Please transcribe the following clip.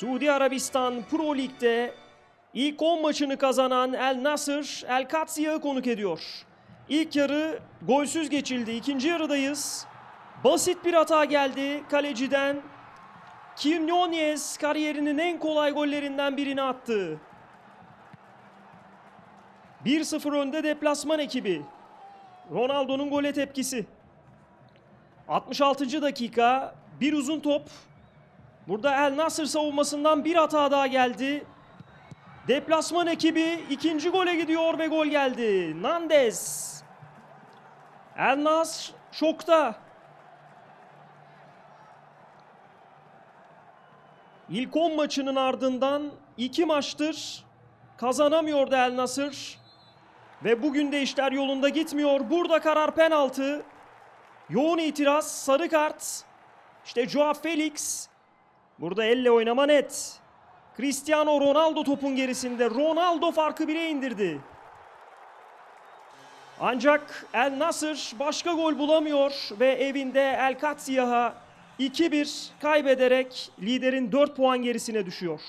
Suudi Arabistan Pro Lig'de ilk 10 maçını kazanan El Nasır El Katsiya'yı konuk ediyor. İlk yarı golsüz geçildi. İkinci yarıdayız. Basit bir hata geldi kaleciden. Kim Nunez kariyerinin en kolay gollerinden birini attı. 1-0 önde deplasman ekibi. Ronaldo'nun gole tepkisi. 66. dakika bir uzun top. Burada El Nasır savunmasından bir hata daha geldi. Deplasman ekibi ikinci gole gidiyor ve gol geldi. Nandez. El Nasr şokta. İlk 10 maçının ardından iki maçtır kazanamıyordu El Nasır. Ve bugün de işler yolunda gitmiyor. Burada karar penaltı. Yoğun itiraz, sarı kart. İşte Joao Felix. Burada elle oynama net. Cristiano Ronaldo topun gerisinde. Ronaldo farkı bire indirdi. Ancak El Nasır başka gol bulamıyor ve evinde El Katsiyah'a 2-1 kaybederek liderin 4 puan gerisine düşüyor.